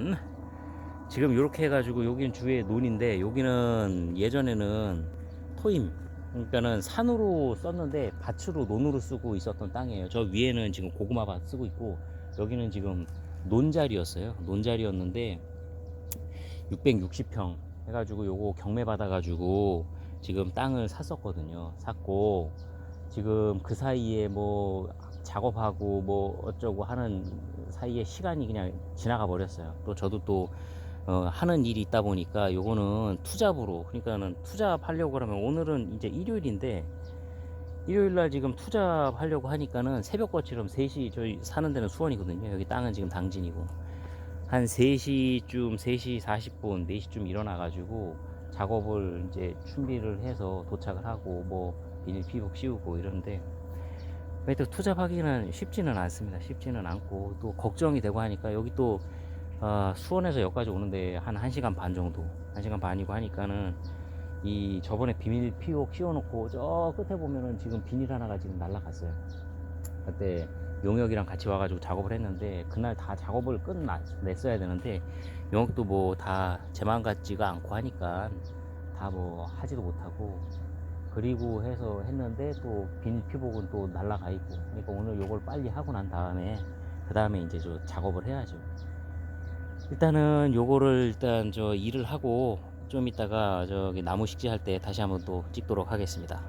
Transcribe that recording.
일단 지금 이렇게 해가지고 여기는 주위에 논인데 여기는 예전에는 토임 그러니까는 산으로 썼는데 밭으로 논으로 쓰고 있었던 땅이에요. 저 위에는 지금 고구마밭 쓰고 있고 여기는 지금 논자리였어요. 논자리였는데 660평 해가지고 요거 경매 받아가지고 지금 땅을 샀었거든요. 샀고 지금 그 사이에 뭐 작업하고 뭐 어쩌고 하는 사이에 시간이 그냥 지나가 버렸어요. 또 저도 또 어, 하는 일이 있다 보니까 요거는 투잡으로 그러니까는 투잡하려고 그러면 오늘은 이제 일요일인데 일요일 날 지금 투잡하려고 하니까는 새벽 거처럼 3시 저희 사는 데는 수원이거든요. 여기 땅은 지금 당진이고 한 3시쯤 3시 40분 4시쯤 일어나 가지고 작업을 이제 준비를 해서 도착을 하고 뭐 비닐 피복 씌우고 이러는 데또 투잡하기는 쉽지는 않습니다. 쉽지는 않고 또 걱정이 되고 하니까 여기 또 아, 수원에서 여기까지 오는데 한 1시간 반 정도 1시간 반이고 하니까는 이 저번에 비닐 피복 씌워놓고 저 끝에 보면은 지금 비닐 하나가 지금 날라갔어요 그때 용역이랑 같이 와가지고 작업을 했는데 그날 다 작업을 끝냈어야 되는데 용역도 뭐 다 제 마음 같지가 않고 하니까 다 뭐 하지도 못하고 그리고 해서 했는데 또 비닐 피복은 또 날라가 있고. 그러니까 오늘 요걸 빨리 하고 난 다음에 그 다음에 이제 저 작업을 해야죠. 일단은 요거를 일단 저 일을 하고 좀 이따가 저기 나무 식재할 때 다시 한번 또 찍도록 하겠습니다